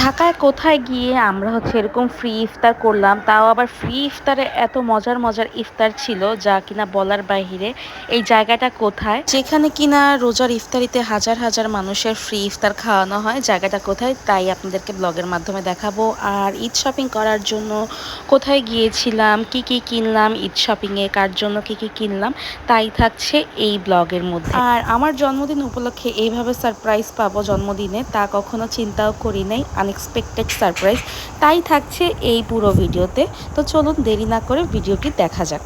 ঢাকায় কোথায় গিয়ে আমরা হচ্ছে এরকম ফ্রি ইফতার করলাম, তাও আবার ফ্রি ইফতারে এত মজার মজার ইফতার ছিল যা কিনা বলার বাহিরে, এই জায়গাটা কোথায়? যেখানে কিনা রোজার ইফতারিতে হাজার হাজার মানুষের ফ্রি ইফতার খাওয়ানো হয়, জায়গাটা কোথায় তাই আপনাদেরকে ব্লগের মাধ্যমে দেখাবো। আর ঈদ শপিং করার জন্য কোথায় গিয়েছিলাম, কি কি কিনলাম, ঈদ শপিংয়ে কার জন্য কি কি কিনলাম, তাই থাকছে এই ব্লগের মধ্যে। আর আমার জন্মদিন উপলক্ষে এইভাবে সারপ্রাইজ পাবো জন্মদিনে, তা কখনো চিন্তাও করি নাই। আনএক্সপেক্টেড সারপ্রাইজ তাই থাকছে এই পুরো ভিডিওতে। তো চলুন দেরি না করে ভিডিওটি দেখা যাক।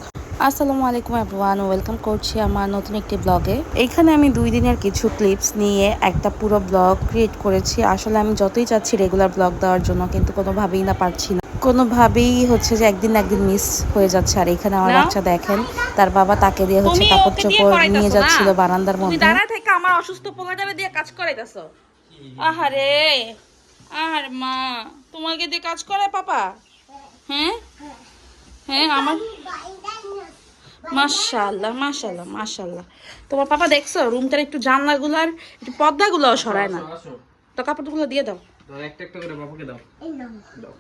আসসালামু আলাইকুম এভরিওয়ান ওয়েলকাম করছি আমার নতুন একটি ব্লগে এখানে আমি দুই দিনের কিছু ক্লিপস নিয়ে একটা পুরো ব্লগ ক্রিয়েট করেছি। আসলে আমি যতই চাচ্ছি রেগুলার ব্লগ দেওয়ার জন্য কিন্তু কোনোভাবেই না পারছি না। কোনোভাবেই হচ্ছে যে একদিন একদিন মিস হয়ে যাচ্ছে। আর এখানে আমার। বাচ্চা দেখেন তার বাবা তাকে দিয়ে হচ্ছে কাপড় চোপড় নিয়ে যাচ্ছিল বারান্দার মধ্যে। দাঁড়া থেকে আমার অসুস্থ পোলাটারে দিয়ে কাজ করাইতেছো। আহারে। আহার মা তোমাকে দিয়ে কাজ করে পাপা? হ্যাঁ? হ্যাঁ আমার মাশাআল্লাহ মাশাআল্লাহ মাশাআল্লাহ। তোমার পাপা দেখছ রুমটার একটু জানলাগুলার একটু পর্দাগুলো সরায় না। তো কাপড়গুলো দিয়ে দাও। দাও একটা একটা করে বাবাকে দাও। দাও।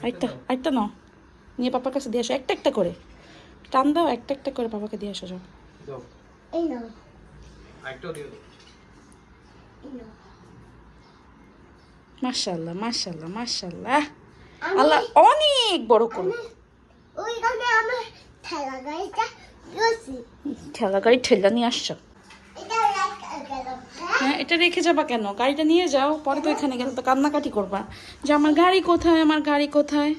আরেকটা আরেকটা নাও। নিয়ে পাপার কাছে দিয়ে আসো একটা একটা করে। টান দাও একটা একটা করে পাপাকে দিয়ে আসো যাও। দাও। আরেকটাও দিয়ে দাও। মাশাআল্লাহ মাশাআল্লাহ মাশাআল্লাহ। আল্লাহ অনেক বড় ওইখানে আমার ঠেলা গাড়িটা ঠেলা গাড়ি ঠেলা নিয়ে আসছো? হ্যাঁ? হ্যাঁ এটা রেখে যাবা কেন? গাড়িটা নিয়ে যাও পরে তো এখানে গেলে তো কান্নাকাটি করবা। যে আমার গাড়ি কোথায় আমার গাড়ি কোথায়?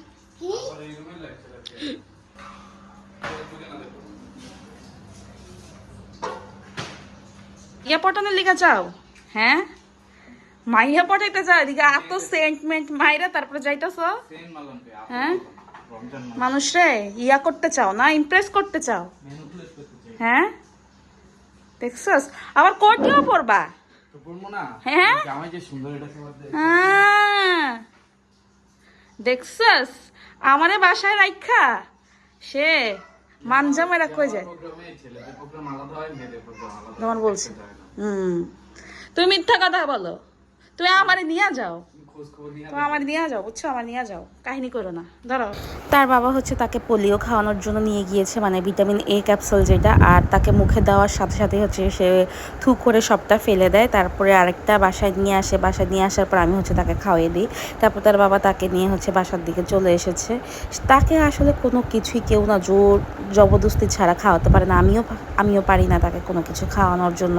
ইয়া পটানোর লিগা যাও হ্যাঁ? মাইয়া পটাইতে যাও এদিকে এত সেন্টমেন্ট মাইরা তারপরে যাইতেছ? হ্যাঁ? মানুষ রে ইয়া করতে চাও না ইমপ্রেস করতে চাও? হ্যাঁ? দেখছস? আবার কোটিও পড়ব হ্যাঁ? যে আহ, দেখছস? আমারে বাসায় রাখা সে মানজা মেরা কই যায়? হয় তোমার বলছি। হুম। তুমি মিথ্যা কথা বলো। তুমি আমারে নিয়ে যাও। নিয়ে আমার নিয়ে যাও বুঝছ? আমার নিয়ে যাও। কাহিনী করো না। ধরো। তার বাবা হচ্ছে তাকে পোলিও খাওয়ানোর জন্য নিয়ে গিয়েছে মানে ভিটামিন এ ক্যাপসুল যেটা আর তাকে মুখে দেওয়ার সাথে সাথে হচ্ছে সে থু করে সবটা ফেলে দেয়। তারপরে আরেকটা বাসায় নিয়ে আসে। বাসায় নিয়ে আসার পর আমি হচ্ছে তাকে খাওয়াই দিই। তারপর তার বাবা তাকে নিয়ে হচ্ছে বাসার দিকে চলে এসেছে। তাকে আসলে কোনো কিছুই কেউ না জোর জবরদস্তি ছাড়া খাওয়াতে পারে না। আমিও আমিও পারি না তাকে কোনো কিছু খাওয়ানোর জন্য।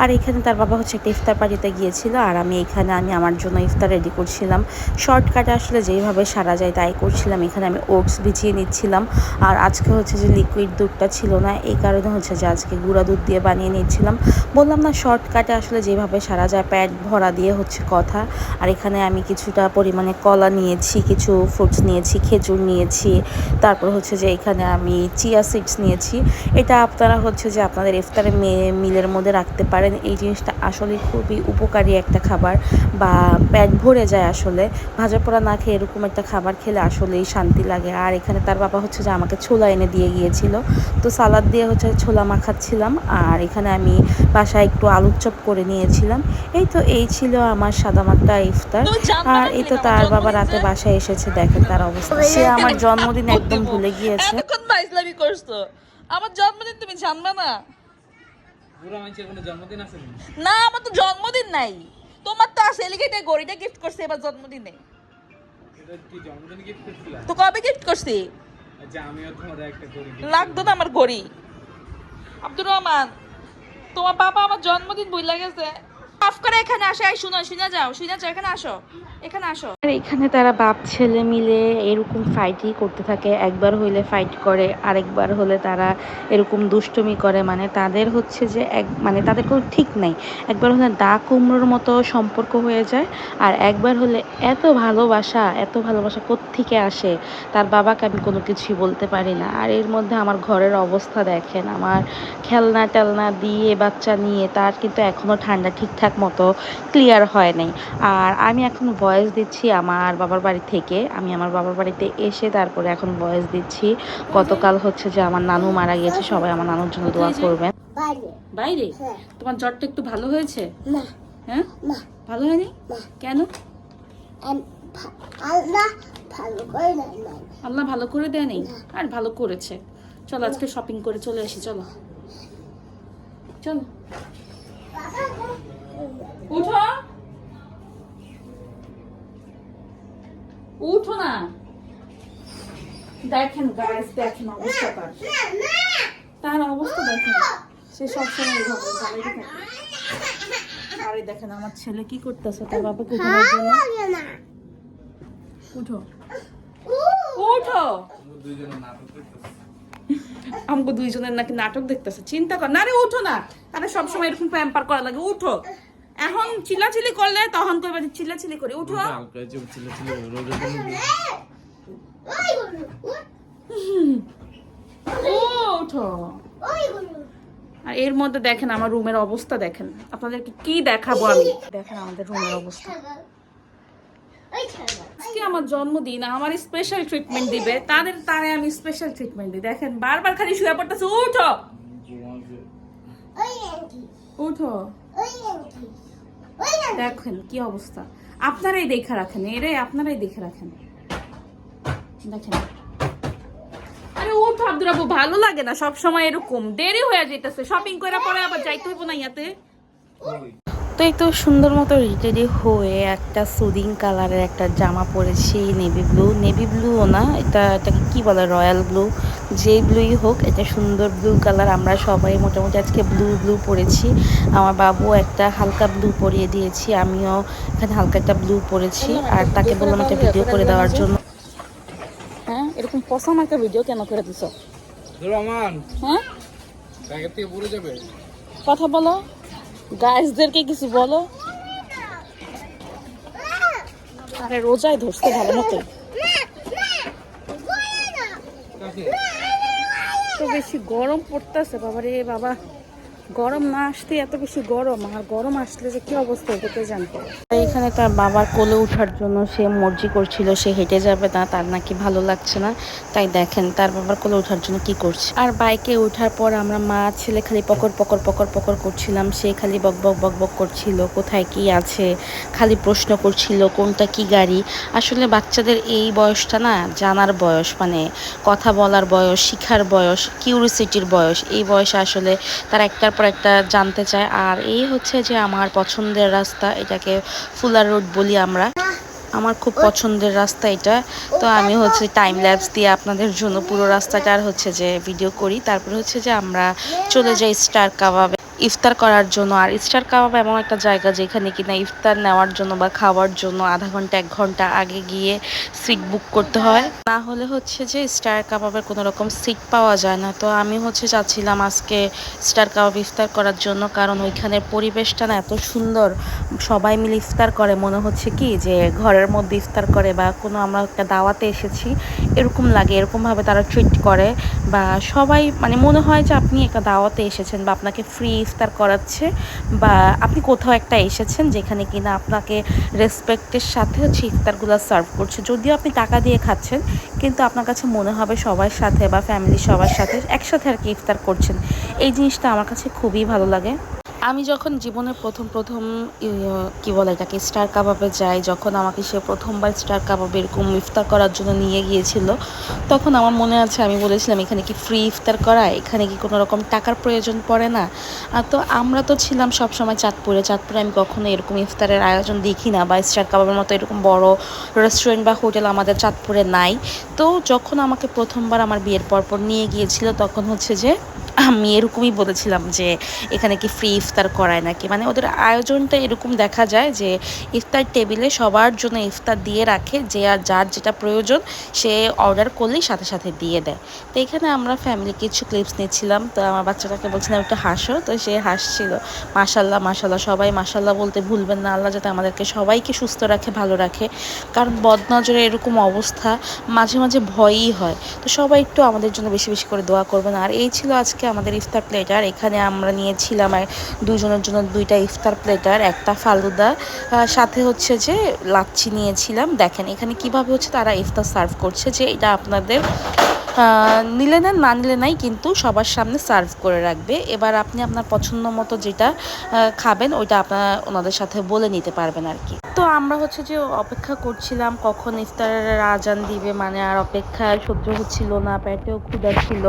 আর এখানে তার বাবা হচ্ছে একটা ইফতার পার্টিতে গিয়েছিল আর আমি এখানে আমি আমার জন্য ইফতার রেডি করছিলাম। শর্টকাটে আসলে যেইভাবে সারা যায় তাই করছিলাম। এখানে আমি ওটস বিছিয়ে নিচ্ছিলাম। আর আজকে হচ্ছে যে লিকুইড দুধটা ছিল না, এই কারণে হচ্ছে যে আজকে গুঁড়া দুধ দিয়ে বানিয়ে নিচ্ছিলাম। বললাম না শর্টকাটে আসলে যেভাবে সারা যায় প্যাট ভরা দিয়ে হচ্ছে কথা। আর এখানে আমি কিছুটা পরিমাণে কলা নিয়েছি, কিছু ফ্রুটস নিয়েছি, খেজুর নিয়েছি। তারপর হচ্ছে যে এখানে আমি চিয়া সিডস নিয়েছি। এটা আপনারা হচ্ছে যে আপনাদের ইফতারে মিলের মধ্যে রাখতে পারেন। এই জিনিসটা আসলে খুবই উপকারী একটা খাবার। বা পেট ভরে যায় আসলে। ভাজা পোড়া না খেয়ে এরকম একটা খাবার খেলে আসলেই শান্তি লাগে। আর এখানে তার বাবা হচ্ছে যে আমাকে ছোলা এনে দিয়ে গিয়েছিল। তো সালাদ দিয়ে হচ্ছে ছোলা মাখাচ্ছিলাম। আর এখানে আমি বাসায় একটু আলুর চপ করে নিয়েছিলাম। এই তো এই ছিল আমার সাদামাটা ইফতার। আর এই তো তার বাবা রাতে বাসায় এসেছে দেখেন তার অবস্থা। সে আমার জন্মদিন একদম ভুলে গিয়েছে। করছ। আমার জন্মদিন তুমি জানবে না? পুরো মানুষের কোনো জন্মদিন আছে না আমার তো জন্মদিন নাই। তোমার তো আছে এলিগেটে গড়িটা গিফট করছে এবার জন্মদিনে। তো কবে গিফট করছি? লাগতো না আমার ঘড়ি আব্দুর রহমান, তোমার বাবা আমার জন্মদিন বই গেছে। এখানে আসো যাও, শুনে আসো, এখানে আসো। আর এখানে তারা বাপ, ছেলে মিলে এরকম ফাইটই করতে থাকে। একবার হইলে ফাইট করে, আরেকবার হলে তারা এরকম দুষ্টুমি করে। মানে তাদের হচ্ছে যে এক মানে তাদের কোনো ঠিক নেই। একবার হলে দা কুমড়োর মতো সম্পর্ক হয়ে যায়, আর একবার হলে এত ভালোবাসা এত ভালোবাসা কোত্থেকে আসে? তার বাবাকে আমি কোনো কিছুই বলতে পারি না। আর এর মধ্যে আমার ঘরের অবস্থা দেখেন, আমার খেলনা টেলনা দিয়ে বাচ্চা নিয়ে তার কিন্তু এখনও ঠান্ডা ঠিকঠাক মতো ক্লিয়ার হয় নাই। আর আমি এখন ভয়েস দিচ্ছি আমার বাবার বাড়ি থেকে। আমি আমার বাবার বাড়িতে এসে তারপরে এখন ভয়েস দিচ্ছি। গতকাল হচ্ছে যে আমার নানু মারা গিয়েছে সবাই আমার নানুর জন্য দোয়া করবেন। বাইরে। বাইরে? হ্যাঁ। তোমার জ্বরটা একটু ভালো হয়েছে? হ্যাঁ? ভালো হয়নি? কেন? আল্লাহ ভালো করে নাই নাই। আল্লাহ ভালো করে দেয় নেই? আর ভালো করেছে। চলো আজকে শপিং করে চলে আসি চলো। চলো। উঠো। উঠো না। দেখেন গাইস দেখেন অবস্থা তার। তার অবস্থা দেখেন। সে সবসময় এইভাবে জ্বালাইতে থাকে আরে দেখেন আমার ছেলে কি করতেছে তার বাবাকে উঠানোর জন্য? না। উঠো। উঠো। আমাকে দুইজনের নাকি নাটক দেখতেছে। চিন্তা কর। না রে উঠো না। তাহলে সবসময় এরকম প্যাম্পার করা লাগে। উঠো। এখন চিল্লাচিল্লি করলে তখন করবে যে চিল্লাচিল্লি করি। উঠো। উঠো আর এর মধ্যে দেখেন আমার রুমের অবস্থা দেখেন। আপনাদেরকে কি দেখাবো আমি? দেখেন আমাদের রুমের অবস্থা। আজকে আমার জন্মদিন আমার স্পেশাল ট্রিটমেন্ট দিবে। তাদের তারে আমি স্পেশাল ট্রিটমেন্ট দিই। দেখেন বারবার খালি শুয়ে পড়তেছে। উঠো। উঠো। দেখেন কি অবস্থা। আপনারাই দেখে রাখেন এরে আপনারাই দেখে রাখেন। দেখেন। আরে ও আব্দুর আবু ভালো লাগে না সব সময় এরকম। দেরি হয়ে যাইতেছে শপিং করে পরে আবার যাইতে হইব না ইয়াতে। তো এই তো সুন্দর মতো রেডি হয়ে একটা সুদিং কালারের একটা জামা পরেছি নেভি ব্লু নেভি ব্লুও না এটা এটাকে কি বলে রয়্যাল ব্লু যেই ব্লুই হোক এটা সুন্দর ব্লু কালার আমরা সবাই মোটামুটি আজকে ব্লু ব্লু পরেছি। আমার বাবু একটা হালকা ব্লু পরিয়ে দিয়েছি আমিও এখানে হালকা একটা ব্লু পরেছি। আর তাকে বললাম একটা ভিডিও করে দেওয়ার জন্য। হ্যাঁ এরকম পছন্দ একটা ভিডিও কেন করে দিছ? রহমান হ্যাঁ? কথা বলো। গাইসদেরকে কিছু বলো। আরে রোজায় ধরতে ভালো মতো তো বেশি গরম পড়তেছে বাবা রে বাবা। গরম না আসতে এত বেশি গরম, আর গরম আসলে যে কি অবস্থা হতে জানতো এখানে তার বাবার কোলে ওঠার জন্য সে মর্জি করছিল, সে হেঁটে যাবে না, তার নাকি ভালো লাগছে না। তাই দেখেন তার বাবার কোলে ওঠার জন্য কি করছে। আর বাইকে ওঠার পর আমরা মা ছেলে খালি পকর পকর পকর পকর করছিলাম, সে খালি বক বক বক বক করছিল, কোথায় কি আছে, খালি প্রশ্ন করছিল, কোনটা কি গাড়ি। আসলে বাচ্চাদের এই বয়সটা না, জানার বয়স মানে কথা বলার বয়স, শিখার বয়স কিউরিসিটির বয়স, এই বয়সে আসলে তারা একটার পর একটা জানতে চায় আর এই হচ্ছে যে আমার পছন্দের রাস্তা, এটাকে ফুলার রোড বলি আমরা। আমার খুব পছন্দের রাস্তা এটা। তো আমি হচ্ছে টাইম ল্যাপস দিয়ে আপনাদের জন্য পুরো রাস্তাটার হচ্ছে যে ভিডিও করি। তারপর হচ্ছে যে আমরা চলে যাই স্টার কাবাবে ইফতার করার জন্য। আর স্টার কাবাব এমন একটা জায়গা যেখানে কিনা ইফতার নেওয়ার জন্য বা খাওয়ার জন্য আধা ঘণ্টা, এক ঘণ্টা আগে গিয়ে সিট বুক করতে হয়। না হলে হচ্ছে যে স্টার কাবাবের কোনো রকম সিট পাওয়া যায় না। তো আমি হচ্ছে চাচ্ছিলাম আজকে স্টার কাবাব ইফতার করার জন্য, কারণ ওইখানের পরিবেশটা না এত সুন্দর। সবাই মিলে ইফতার করে, মনে হচ্ছে কি যে ঘরের মধ্যে ইফতার করে বা কোনো আমরা একটা দাওয়াতে এসেছি, এরকম লাগে, এরকমভাবে তারা ট্রিট করে। বা সবাই মানে মনে হয় যে আপনি একটা দাওয়াতে এসেছেন বা আপনাকে ফ্রি ইফতার করাচ্ছে বা আপনি কোথাও একটা এসেছেন যেখানে কিনা আপনাকে রেসপেক্টের সাথে হচ্ছে ইফতারগুলো সার্ভ করছে। যদিও আপনি টাকা দিয়ে খাচ্ছেন, কিন্তু আপনার কাছে মনে হবে সবার সাথে বা ফ্যামিলি সবার সাথে একসাথে আর কি ইফতার করছেন। এই জিনিসটা আমার কাছে খুবই ভালো লাগে। আমি যখন জীবনে প্রথম প্রথম ইয়ে, কি বলে এটাকে স্টার কাবাবে যাই যখন আমাকে সে প্রথমবার স্টার কাবাবে এরকম ইফতার করার জন্য নিয়ে গিয়েছিল তখন আমার মনে আছে আমি বলেছিলাম এখানে কি ফ্রি ইফতার করা? এখানে কি কোনো রকম টাকার প্রয়োজন পড়ে না? আর তো আমরা তো ছিলাম সব সময় চাঁদপুরে। চাঁদপুরে আমি কখনো এরকম ইফতারের আয়োজন দেখি না বা স্টার কাবাবের মতো এরকম বড় রেস্টুরেন্ট বা হোটেল আমাদের চাঁদপুরে নাই। তো যখন আমাকে প্রথমবার আমার বিয়ের পরপর নিয়ে গিয়েছিল তখন হচ্ছে যে আমি এরকমই বলেছিলাম যে এখানে কি ফ্রি ইফতার করায় নাকি? মানে ওদের আয়োজনটা এরকম দেখা যায় যে ইফতার টেবিলে সবার জন্য ইফতার দিয়ে রাখে, যে আর যার যেটা প্রয়োজন সে অর্ডার করলেই সাথে সাথে দিয়ে দেয়। তো এখানে আমরা ফ্যামিলি কিছু ক্লিপস নিচ্ছিলাম। তো আমার বাচ্চাটাকে বলছিলাম, একটু হাসো। তো সে হাসছিল। মাশাল্লাহ মাশাল্লাহ, সবাই মাশাল্লাহ বলতে ভুলবেন না। আল্লাহ যাতে আমাদেরকে সবাইকে সুস্থ রাখে, ভালো রাখে। কারণ বদনজরে এরকম অবস্থা মাঝে মাঝে ভয়ই হয়। তো সবাই একটু আমাদের জন্য বেশি বেশি করে দোয়া করবেন। আর এই ছিল আজকে আমাদের ইফতার প্লেটার এখানে আমরা নিয়েছিলাম দুজনের জন্য দুইটা ইফতার প্লেটার একটা ফালুদা। সাথে হচ্ছে যে লাচ্ছি নিয়েছিলাম। দেখেন এখানে কীভাবে হচ্ছে তারা ইফতার সার্ভ করছে যে এটা আপনাদের নিলে নেন, না নিলে নাই কিন্তু সবার সামনে সার্ভ করে রাখবে। এবার আপনি আপনার পছন্দ মতো যেটা খাবেন, ওইটা আপনার ওনাদের সাথে বলে নিতে পারবেন আর কি। তো আমরা হচ্ছে যে অপেক্ষা করছিলাম, কখন ইফতারের আজান দিবে মানে আর অপেক্ষায় সহ্য হচ্ছিল না, পেটেও ক্ষুধা ছিল,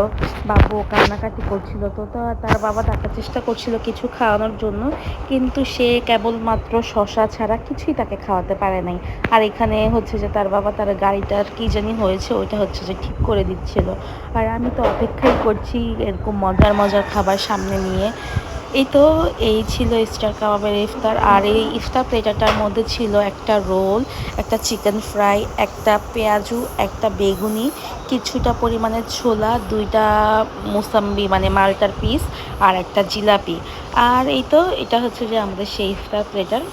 বাবু কান্নাকাটি করছিল, তো তার বাবা টাকার চেষ্টা করছিল কিছু খাওয়ানোর জন্য, কিন্তু সে কেবলমাত্র শশা ছাড়া কিছুই তাকে খাওয়াতে পারে নাই। আর এখানে হচ্ছে যে তার বাবা তার গাড়িটার কি জানি হয়েছে, ওইটা হচ্ছে যে ঠিক করে দিচ্ছিল আর আমি তো অপেক্ষাই করছি এরকম মজার মজার খাবার সামনে নিয়ে। এই তো এই ছিল স্টার কাবাবের ইফতার। আর এই ইফতার প্লেটারটার মধ্যে ছিল একটা রোল, একটা চিকেন ফ্রাই, একটা পেঁয়াজু, একটা বেগুনি, কিছুটা পরিমাণে ছোলা, দুইটা মুসাম্বি মানে মালটার পিস, আর একটা জিলাপি। আর এই তো এটা হচ্ছে যে আমাদের সেই ইফতার প্লেটার।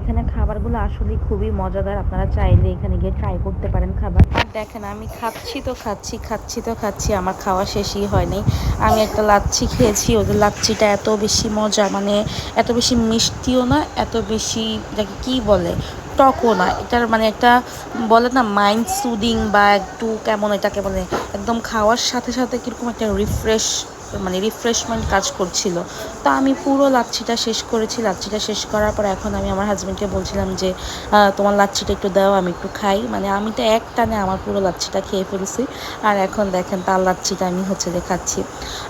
এখানে খাবারগুলো আসলে খুবই মজাদার। আপনারা চাইলে এখানে গিয়ে ট্রাই করতে পারেন খাবার। আর দেখেন, আমি খাচ্ছি তো খাচ্ছি খাচ্ছি তো খাচ্ছি, আমার খাওয়া শেষই হয়নি। আমি একটা লাচ্ছি খেয়েছি ওদের লাচ্ছিটা এত বেশি মজা মানে এত বেশি মিষ্টিও না, এত বেশি এটাকে কী বলে, টকও না। এটার মানে একটা বলে না মাইন্ড সুদিং বা একটু কেমন এটাকে বলে, একদম খাওয়ার সাথে সাথে কীরকম একটা রিফ্রেশ মানে রিফ্রেশমেন্ট কাজ করছিল। তো আমি পুরো লাচ্ছিটা শেষ করেছি। লাচ্ছিটা শেষ করার পর এখন আমি আমার হাজব্যান্ডকে বলছিলাম যে তোমার লাচ্ছিটা একটু দাও, আমি একটু খাই। মানে আমি তো এক টানে আমার পুরো লাচ্ছিটা খেয়ে ফেলেছি। আর এখন দেখেন তার লাচ্ছিটা আমি হচ্ছে যে খাচ্ছি।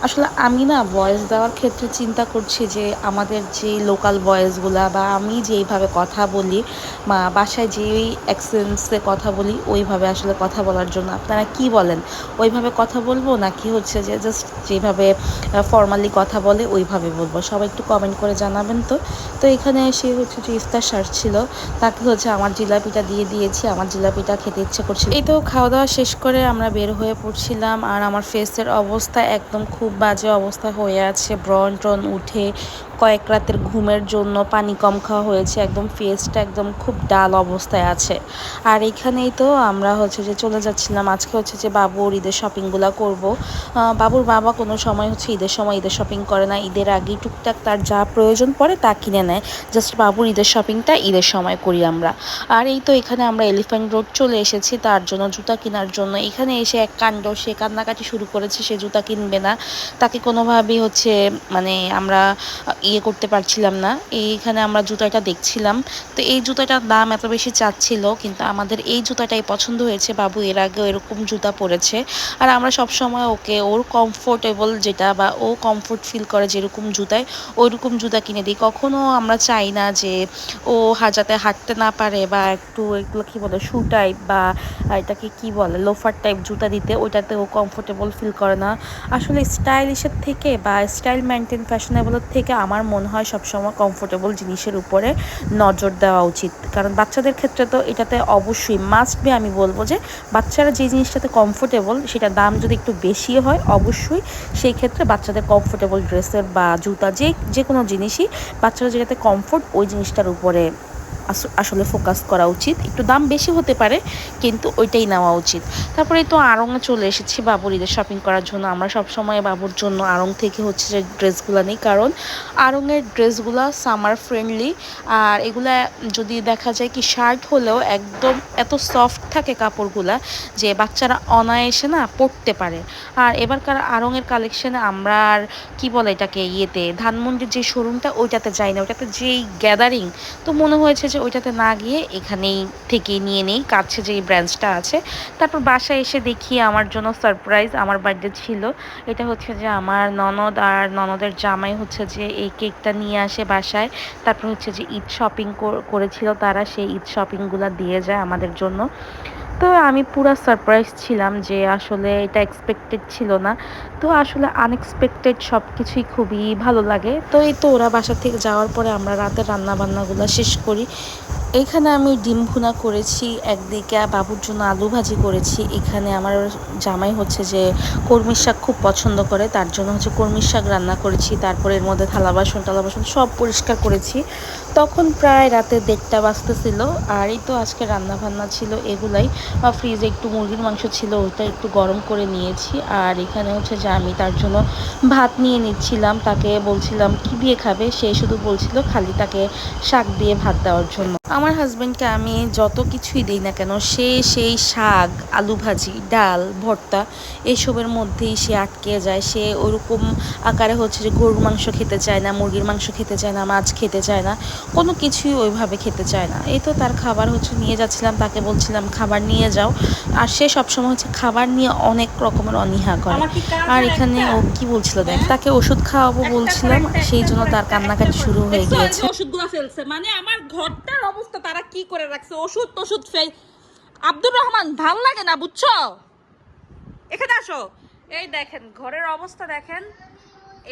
আসলে আমি না ভয়েস দেওয়ার ক্ষেত্রে চিন্তা করছি যে, আমাদের যে লোকাল ভয়েসগুলা বা আমি যেইভাবে কথা বলি বা বাসায় যেই অ্যাক্সেন্সে কথা বলি, ওইভাবে আসলে কথা বলার জন্য। আপনারা কি বলেন? ওইভাবে কথা বলব নাকি হচ্ছে যে জাস্ট যেভাবে ফর্মালি কথা বলে, ওইভাবে বলব। সবাই একটু কমেন্ট করে জানাবেন তো। তো এখানে সে হচ্ছে যে ইফতার সার ছিল, তাকে হচ্ছে আমার জিলাপিটা দিয়ে দিয়েছি, আমার জিলাপিটা খেতে ইচ্ছে করছিল। এই তো খাওয়া দাওয়া শেষ করে আমরা বের হয়ে পড়ছিলাম, আর আমার ফেসের অবস্থা একদম খুব বাজে অবস্থা হয়ে আছে। ব্রন ট্রন উঠে কয়েক রাতের ঘুমের জন্য পানি কম খাওয়া হয়েছে, একদম ফেসটা একদম খুব ডাল অবস্থায় আছে। আর এখানেই তো আমরা হচ্ছে যে চলে যাচ্ছিলাম, আজকে হচ্ছে যে বাবুর ঈদের শপিংগুলো করব। বাবুর বাবা কোনো সময় হচ্ছে ঈদের সময় ঈদের শপিং করে না, ঈদের আগেই টুকটাক তার যা প্রয়োজন পড়ে তা কিনে নেয়। জাস্ট বাবুর ঈদের শপিংটা ঈদের সময় করি আমরা। আর এই তো এখানে আমরা এলিফ্যান্ট রোড চলে এসেছি, তার জন্য জুতা কেনার জন্য। এখানে এসে এক কাণ্ড সে কান্নাকাটি শুরু করেছে, সে জুতা কিনবে না। তাকে কোনোভাবেই হচ্ছে মানে আমরা ইয়ে করতে পারছিলাম না। এইখানে আমরা জুতাটা দেখছিলাম। তো এই জুতাটার দাম এত বেশি চাচ্ছিল, কিন্তু আমাদের এই জুতাটাই পছন্দ হয়েছে। বাবু, এর আগেও এরকম জুতা পরেছে। আর আমরা সব সময় ওকে, ওর কমফোর্টেবল যেটা বা ও কমফোর্ট ফিল করে যেরকম জুতায় ওইরকম জুতা কিনে দিই। কখনো আমরা চাই না যে ও হাজাতে হাঁটতে না পারে বা একটু এগুলো কী বলে শু টাইপ বা এটাকে কি বলে লোফার টাইপ জুতা দিতে ওইটাতে ও কমফোর্টেবল ফিল করে না। আসলে স্টাইলিশের থেকে বা স্টাইল মেনটেন ফ্যাশনেবলের থেকে আমার মনে হয় সবসময় কমফোর্টেবল জিনিসের উপরে নজর দেওয়া উচিত। কারণ বাচ্চাদের ক্ষেত্রে তো এটাতে অবশ্যই মাস্ট বি আমি বলব যে, বাচ্চারা যে জিনিসটাতে কমফোর্টেবল সেটা দাম যদি একটু বেশি হয়, অবশ্যই সেই ক্ষেত্রে বাচ্চাদের কমফোর্টেবল ড্রেসের বা জুতা যে যে কোনো জিনিসই বাচ্চারা যেটাতে কমফোর্ট ওই জিনিসটার উপরে আসলে ফোকাস করা উচিত। একটু দাম বেশি হতে পারে, কিন্তু ওইটাই নেওয়া উচিত। তারপরে তো আড়ংয়ে চলে এসেছি বাবুর ঈদের শপিং করার জন্য। আমরা সব সময় বাবুর জন্য আড়ং থেকে হচ্ছে যে ড্রেসগুলো নিই, কারণ আড়ংয়ের ড্রেসগুলো সামার ফ্রেন্ডলি আর এগুলা যদি দেখা যায় কি শার্ট হলেও একদম এত সফট থাকে কাপড়গুলা যে বাচ্চারা অনায়াসে না পরতে পারে। আর এবারকার আড়ংয়ের কালেকশানে আমরা আর কী বলে এটাকে ইয়েতে, ধানমন্ডির যে শোরুমটা ওইটাতে যাই না। ওইটাতে যেই গ্যাদারিং তো মনে হয়েছে যে ওইটাতে না গিয়ে এখানেই থেকে নিয়ে নেই, কাছে যে ব্রাঞ্চটা আছে। তারপর বাসায় এসে দেখি আমার জন্য সারপ্রাইজ আমার বার্থডে ছিল। এটা হচ্ছে যে আমার ননদ আর ননদের জামাই হচ্ছে যে এই কেকটা নিয়ে আসে বাসায়। তারপর হচ্ছে যে ঈদ শপিং করেছিল তারা, সেই ঈদ শপিংগুলো দিয়ে যায় আমাদের জন্য। তো আমি পুরো সারপ্রাইজ ছিলাম যে আসলে এটা এক্সপেক্টেড ছিল না। তো আসলে আনএক্সপেক্টেড সব কিছুই খুবই ভালো লাগে। তো এই তো ওরা বাসা থেকে যাওয়ার পরে আমরা রাতের রান্না বান্নাগুলো শেষ করি। এখানে আমি ডিম ভুনা করেছি, একদিকে বাবুর জন্য আলু ভাজি করেছি। এখানে আমার জামাই হচ্ছে যে কর্মীর শাক খুব পছন্দ করে, তার জন্য হচ্ছে কর্মীর শাক রান্না করেছি। তারপরে এর মধ্যে থালা বাসন, টালা বাসন সব পরিষ্কার করেছি। তখন প্রায় রাতে দেড়টা বাজতেছিল, আর এই তো আজকে রান্না বান্না ছিল এগুলাই। বা ফ্রিজে একটু মুরগির মাংস ছিল ওটা একটু গরম করে নিয়েছি। আর এখানে হচ্ছে যে আমি তার জন্য ভাত নিয়ে নিচ্ছিলাম, তাকে বলছিলাম, কি দিয়ে খাবে? সে শুধু বলছিল খালি তাকে শাক দিয়ে ভাত দেওয়ার জন্য। আমার হাজব্যান্ডকে আমি যত কিছুই দিই না কেন সে সেই শাক আলু ভাজি ডাল ভর্তা এসবের মধ্যেই সে আটকে যায়। সে ওরকম আকারে হচ্ছে যে গরুর মাংস খেতে চায় না মুরগির মাংস খেতে চায় না মাছ খেতে চায় না কোনো কিছুই ওইভাবে খেতে চায় না। এই তো তার খাবার হচ্ছে নিয়ে যাচ্ছিলাম তাকে বলছিলাম খাবার নিয়ে যাও। আর সে সবসময় হচ্ছে খাবার নিয়ে অনেক রকমের অনীহা করে। আর এখানে ও কি বলছিল দেখ তাকে ওষুধ খাওয়াবো বলছিলাম সেই জন্য তার কান্নাকাটি শুরু হয়ে গিয়েছে। ওষুধগুলো ফেলছে। মানে আমার ঘরটার অবস্থা তারা কি করে রাখছে? ওষুধ টষুধ ফেল আব্দুর রহমান ভালো লাগে না, বুঝছ? এখানে আসো। এই দেখেন, ঘরের অবস্থা দেখেন।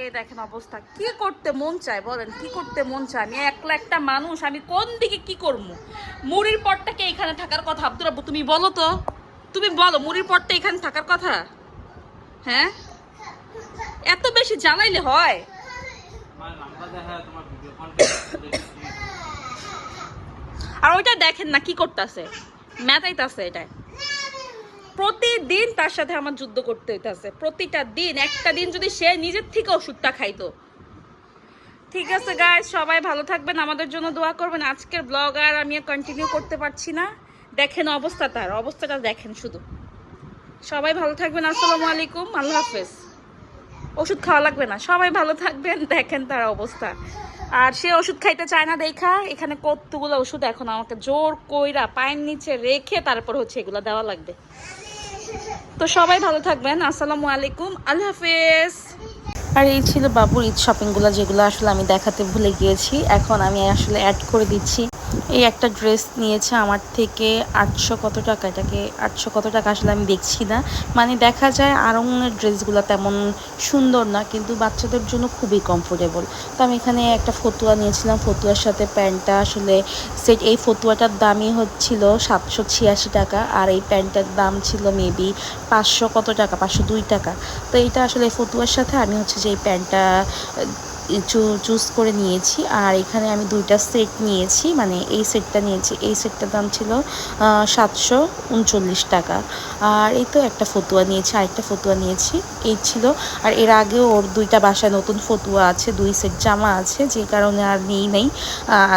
এই দেখেন অবস্থা। কি করতে মন চায় বলেন? কি করতে মন চায়? আমি একলা একটা মানুষ, আমি কোন দিকে কি করব? মুড়ির পরটাকে এখানে থাকার কথা? আব্দুর আব্বু, তুমি বলো তো। তুমি বলো, মুড়ির পরটা এখানে থাকার কথা? হ্যাঁ? এত বেশি জ্বালাইলে হয়। আর ওইটা দেখেন না কি করতেছে। ম্যাথাইতাছে এটা। প্রতিদিন তার সাথে আমার যুদ্ধ করতে হইতাছে। প্রতিটা দিন, একটা দিন যদি সে নিজের থেকে ওষুধটা খাইতো। ঠিক আছে গাইজ সবাই ভালো থাকবেন, আমাদের জন্য দোয়া করবেন। আজকের ব্লগ আর আমি কন্টিনিউ করতে পারছি না। দেখেন অবস্থা তার, অবস্থাটা দেখেন শুধু। সবাই ভালো থাকবেন, আসসালামু আলাইকুম, আল্লাহ হাফেজ। ওষুধ খাওয়া লাগবে না। সবাই ভালো থাকবেন, দেখেন তার অবস্থা। আর সে ওষুধ খাইতে চায় না দেখা, এখানে কতগুলো ওষুধ এখন আমাকে জোর কইরা পায়ের নিচে রেখে তারপর হচ্ছে এগুলো দেওয়া লাগবে। তো সবাই ভালো থাকবেন, আসসালামু আলাইকুম, আল্লাহ হাফেজ। আর এই ছিল বাবুর ঈদ শপিংগুলো, যেগুলো আসলে আমি দেখাতে ভুলে গিয়েছি, এখন আমি আসলে অ্যাড করে দিচ্ছি। এই একটা ড্রেস নিয়েছে আমার থেকে আটশো কত টাকা? এটাকে আটশো কত টাকা আসলে আমি দেখছি না। মানে দেখা যায় আরঙের ড্রেসগুলো তেমন সুন্দর না, কিন্তু বাচ্চাদের জন্য খুবই কমফোর্টেবল তো আমি এখানে একটা ফতুয়া নিয়েছিলাম, ফতুয়ার সাথে প্যান্টটা আসলে সেট এই ফতুয়াটার দামই হচ্ছিল সাতশো ছিয়াশি টাকা, আর এই প্যান্টটার দাম ছিল মেবি পাঁচশো কত টাকা, পাঁচশো দুই টাকা। তো এইটা আসলে ফতুয়ার সাথে, আমি হচ্ছে যে এই প্যান্টটা চুজ করে নিয়েছি। আর এখানে আমি দুইটা সেট নিয়েছি মানে এই সেটটা নিয়েছি। এই সেটটার দাম ছিল সাতশো উনচল্লিশ টাকা। আর এই তো একটা ফতুয়া নিয়েছি, আরেকটা ফতুয়া নিয়েছি। এই ছিল, আর এর আগেও ওর দুইটা বাসায় নতুন ফতুয়া আছে, দুই সেট জামা আছে, যে কারণে আর নিই নেই।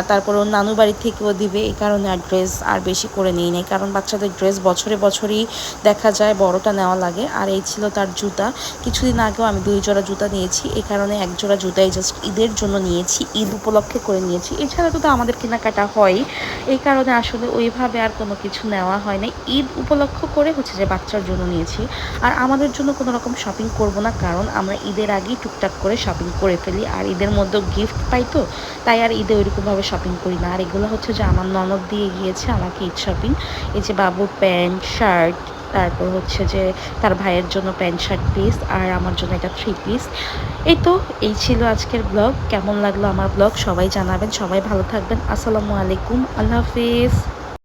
তারপর ওর নানু বাড়ি থেকেও দিবে, এই কারণে আর ড্রেস আর বেশি করে নিই নেই। কারণ বাচ্চাদের ড্রেস বছরে বছরই দেখা যায়, বড়টা নেওয়া লাগে। আর এই ছিল তার জুতা। কিছুদিন আগেও আমি দুই জোড়া জুতা নিয়েছি, এই কারণে এক জোড়া জুতাই জাস্ট ঈদের জন্য নিয়েছি, ঈদ উপলক্ষে করে নিয়েছি। এছাড়া তো আমাদের কেনাকাটা হয় এই কারণে আসলে ওইভাবে আর কোনো কিছু নেওয়া হয় না ঈদ উপলক্ষ করে হচ্ছে যে বাচ্চার জন্য নিয়েছি। আর আমাদের জন্য কোনো রকম শপিং করব না, কারণ আমরা ঈদের আগেই টুকটাক করে শপিং করে ফেলি। আর ঈদের মধ্যেও গিফট পাই তো, তাই আর ঈদে ওইরকমভাবে শপিং করি না। আর এগুলো হচ্ছে যে আমার ননদ দিয়ে গিয়েছে আমাকে ঈদ শপিং এই যে বাবুর প্যান্ট, শার্ট তারপর হচ্ছে যে তার ভাইয়ের জন্য প্যান্ট শার্ট পিস আর আমার জন্য এটা থ্রি পিস এই তো, এই ছিল আজকের ব্লগ কেমন লাগল আমার ব্লগ সবাই জানাবেন, সবাই ভালো থাকবেন। আসসালামু আলাইকুম। আল্লাহ হাফিজ।